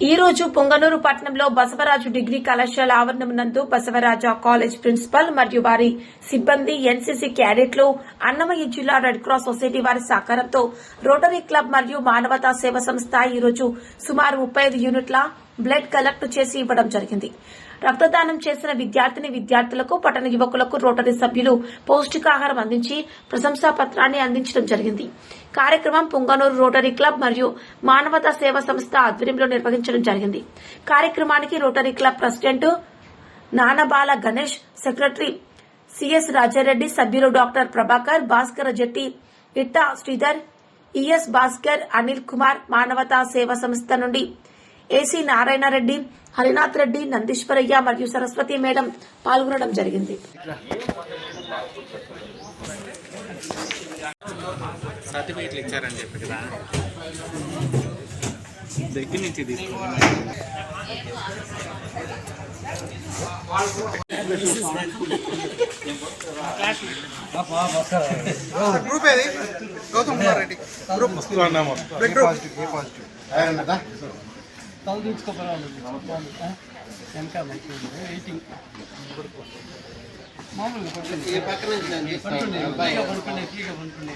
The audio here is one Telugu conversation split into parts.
ఈ రోజు పొంగనూరు పట్టణంలో బసవరాజు డిగ్రీ కళాశాల ఆవరణం నందు బసవరాజ కాలేజ్ ప్రిన్సిపల్ మరియు వారి సిబ్బంది ఎన్సీసీ క్యాడెట్లు అన్నమయ్య జిల్లా రెడ్ క్రాస్ సొసైటీ వారి సహకారంతో రోటరీ క్లబ్ మరియు మానవతా సేవ సంస్థ ఈ రోజు సుమారు ముప్పై ఐదు యూనిట్ల బ్లడ్ కలెక్ట్ చేసి ఇవ్వడం జరిగింది. రక్తదానం చేసిన విద్యార్థిని విద్యార్థులకు పట్టణ యువకులకు రోటరీ సభ్యులు పౌష్టికాహారం అందించి ప్రశంసా పత్రాన్ని అందించడం జరిగింది. కార్యక్రమం పుంగనూరు రోటరీ క్లబ్ మరియు మానవతా సేవ సంస్థ ఆధ్వర్యంలో నిర్వహించడం జరిగింది. కార్యక్రమానికి Rotary Club president Nanabala Ganesh secretary CS Raja Reddy సభ్యులు డాక్టర్ ప్రభాకర్ భాస్కర్ జెట్టి ఇట్టా శ్రీధర్ ఈఎస్ భాస్కర్ అనిల్ కుమార్ మానవతా సేవ సంస్థ నుండి ఏసీ నారాయణరెడ్డి హరినాథ్ రెడ్డి నందీశ్వరయ్య మరియు సరస్వతి మేడం పాల్గొనడం జరిగింది. సర్టిఫికేట్లు ఇచ్చారని చెప్పి కదా. దగ్గర నుంచి తీసుకోండి. గ్రూప్ ఏది? Gautam Kumar Reddy. Group blood group తల తీసుకోపోవాలి వెనక వెయిటింగ్ మామూలుగా పడుతుంది పడుతుంది ఫ్రీగా పడుకునే ఫ్రీగా పడుకునే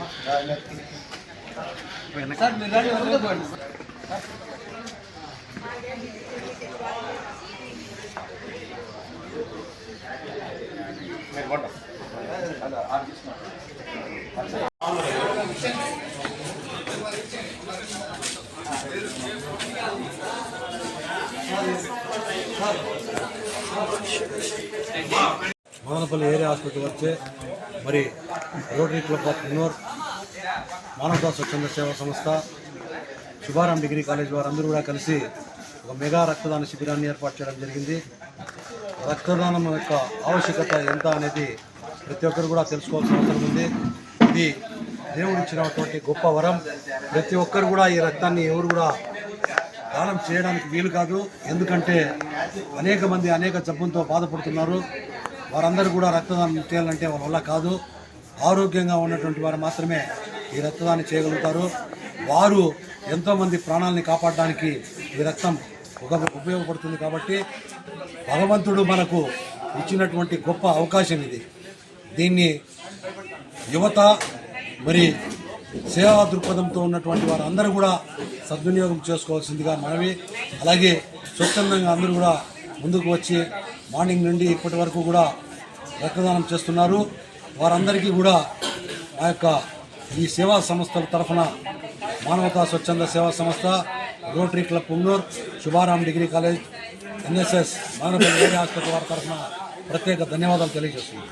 సార్ మీరు రాని వదిలేపోండి మదనపల్లి ఏరియా హాస్పిటల్ వచ్చే మరి రోటరీ క్లబ్ ఆఫ్ ఇన్నోర్ మానవతా స్వచ్ఛంద సేవా సంస్థ శుభారాం డిగ్రీ కాలేజ్ వారందరూ కూడా కలిసి ఒక మెగా రక్తదాన శిబిరాన్ని ఏర్పాటు చేయడం జరిగింది. రక్తదానం యొక్క ఆవశ్యకత ఎంత అనేది ప్రతి ఒక్కరు కూడా తెలుసుకోవాల్సిన అవసరం ఉంది. ఇది దేవుడు ఇచ్చినటువంటి గొప్ప వరం. ప్రతి ఒక్కరు కూడా ఈ రక్తాన్ని ఎవరు కూడా దానం చేయడానికి వీలు కాదు. ఎందుకంటే అనేక మంది అనేక జబ్బులతో బాధపడుతున్నారు. వారందరూ కూడా రక్తదానం చేయాలంటే వాళ్ళ వల్ల కాదు. ఆరోగ్యంగా ఉన్నటువంటి వారు మాత్రమే ఈ రక్తదానం చేయగలుగుతారు. వారు ఎంతోమంది ప్రాణాలని కాపాడడానికి ఈ రక్తం ఒక ఉపయోగపడుతుంది కాబట్టి భగవంతుడు మనకు ఇచ్చినటువంటి గొప్ప అవకాశం ఇది. దీన్ని యువత మరి సేవా దృక్పథంతో ఉన్నటువంటి వారు అందరూ కూడా సద్వినియోగం చేసుకోవాల్సిందిగా మనవి. అలాగే స్వచ్ఛందంగా అందరూ కూడా ముందుకు వచ్చి మార్నింగ్ నుండి ఇప్పటి వరకు కూడా రక్తదానం చేస్తున్నారు. వారందరికీ కూడా ఆ యొక్క ఈ సేవా సంస్థల తరఫున మానవతా స్వచ్ఛంద సేవా సంస్థ Rotary Club Pungur Shubharam degree college NSS మానవ ఆసుపత్రి వారి తరఫున ప్రత్యేక ధన్యవాదాలు తెలియజేస్తున్నాను.